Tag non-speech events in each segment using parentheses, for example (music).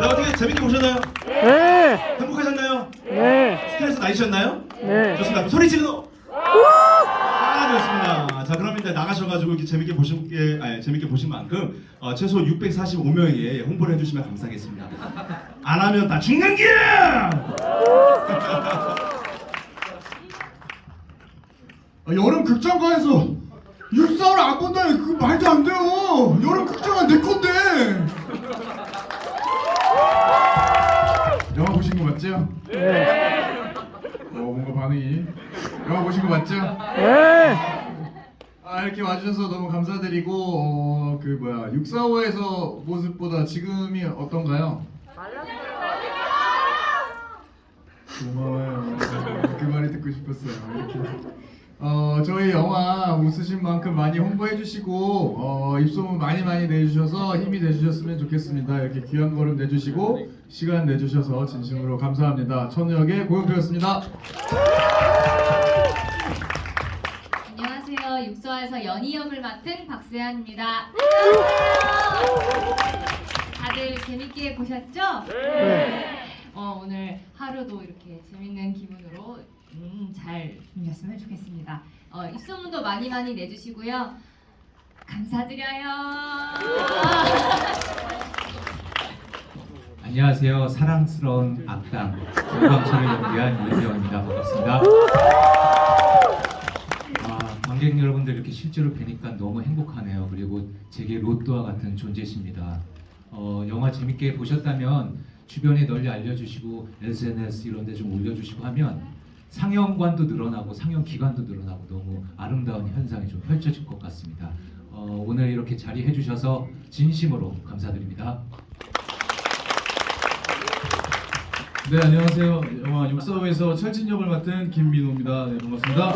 나 어떻게 재밌게 보셨나요? 네. 행복하셨나요? 네. 스트레스 나이셨나요? 네. 좋습니다. 그럼 소리 질러. 아, 좋습니다. 자, 그럼 이제 나가셔가지고 이렇게 재밌게 보신 게, 아니, 재밌게 보신 만큼 어, 최소 645명에게 홍보를 해주시면 감사하겠습니다. 안 하면 다 죽는 길! (laughs) 아, 여름 극장가에서 육사를 안 본다니 그말 반응이. 영화 보신 거 맞죠? 네. 아 이렇게 와주셔서 너무 감사드리고 어, 그 뭐야 645에서 모습보다 지금이 어떤가요? 고마워요. 그 말이 듣고 싶었어요. 이렇게. 어 저희 영화 웃으신 만큼 많이 홍보해 주시고 어, 입소문 많이 많이 내주셔서 힘이 되주셨으면 좋겠습니다. 이렇게 귀한 걸음 내주시고 시간 내주셔서 진심으로 감사합니다. 천우역의 고영표였습니다. 안녕하세요. 육서에서 연희 역을 맡은 박세안입니다. 다들 재밌게 보셨죠? 네. 하루도 이렇게 재밌는 기분으로 음, 잘 보냈으면 좋겠습니다. 어, 입소문도 많이 많이 내주시고요. 감사드려요. (laughs) 안녕하세요. 사랑스러운 악당 조광철을 연기한 이은정입니다. 반갑습니다. 아, 관객 여러분들 이렇게 실제로 뵈니까 너무 행복하네요. 그리고 제게 로또와 같은 존재십니다. 어, 영화 재밌게 보셨다면 주변에 널리 알려주시고 SNS 이런 데 좀 올려주시고 하면 상영관도 늘어나고 상영 기간도 늘어나고 너무 아름다운 현상이 좀 펼쳐질 것 같습니다. 어, 오늘 이렇게 자리해 주셔서 진심으로 감사드립니다. 네 안녕하세요. 영화 육사호에서 철진 역을 맡은 김민호입니다. 네 반갑습니다. 어,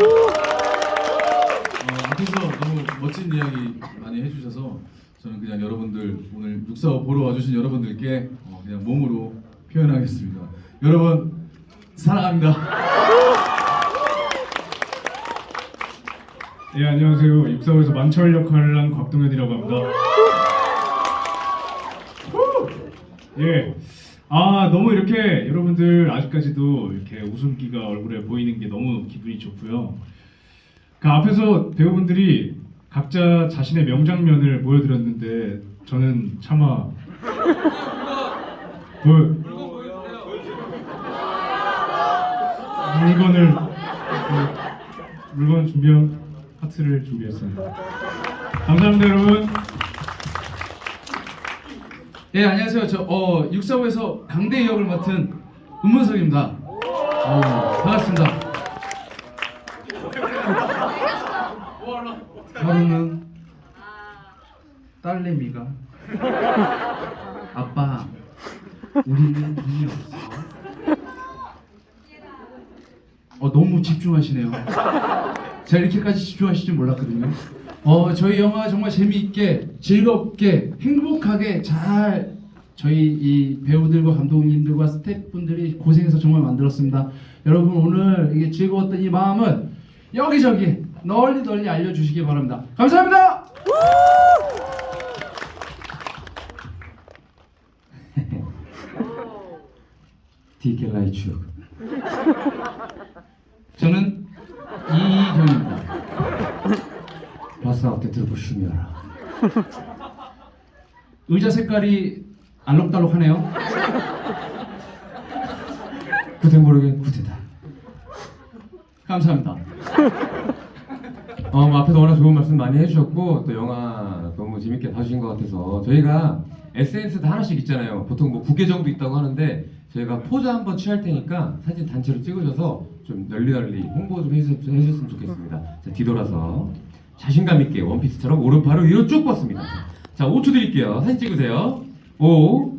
앞에서 너무 멋진 이야기 많이 해주셔서 저는 그냥 여러분들 오늘 육사호 보러 와주신 여러분들께 어, 그냥 몸으로 표현하겠습니다. 여러분 사랑합니다. 예 안녕하세요 입사부에서 만철 역할을 한 곽동현이라고 합니다. 후! 예. 아 너무 이렇게 여러분들 아직까지도 이렇게 웃음기가 얼굴에 보이는 게 너무 기분이 좋고요. 그 앞에서 배우분들이 각자 자신의 명장면을 보여드렸는데 저는 차마 뭐 물건을 그 물건 준비한 하트를 준비했습니다. 감사합니다 여러분. 예 안녕하세요. 저 어, 육사호에서 강대 역을 맡은 은문석입니다. 어, 반갑습니다. 하루는 딸내미가 아빠 우리는 돈이 없어. 어 너무 집중하시네요. 제가 이렇게까지 집중하실 줄 몰랐거든요. 어 저희 영화 정말 재미있게 즐겁게 행복하게 잘 저희 이 배우들과 감독님들과 스태프분들이 고생해서 정말 만들었습니다. 여러분 오늘 이게 즐거웠던 이 마음은 여기저기 널리 널리 알려주시기 바랍니다. 감사합니다. (laughs) 저는 이희경입니다. 바스 앞에 들어보시며라. 의자 색깔이 알록달록하네요. 그대 모르게 구대다. 감사합니다. 어, 뭐 앞에서 워낙 좋은 말씀 많이 해주셨고 또 영화 너무 재밌게 봐주신 것 같아서 저희가 SNS도 하나씩 있잖아요. 보통 뭐 9개 정도 있다고 하는데 저희가 포즈 한번 취할 테니까 사진 단체로 찍으셔서 좀 널리 널리 홍보 좀 해주셨, 해주셨으면 좋겠습니다. 자, 뒤돌아서 자신감 있게 원피스처럼 오른팔을 위로 쭉 뻗습니다. 자, 5초 드릴게요. 사진 찍으세요. 5,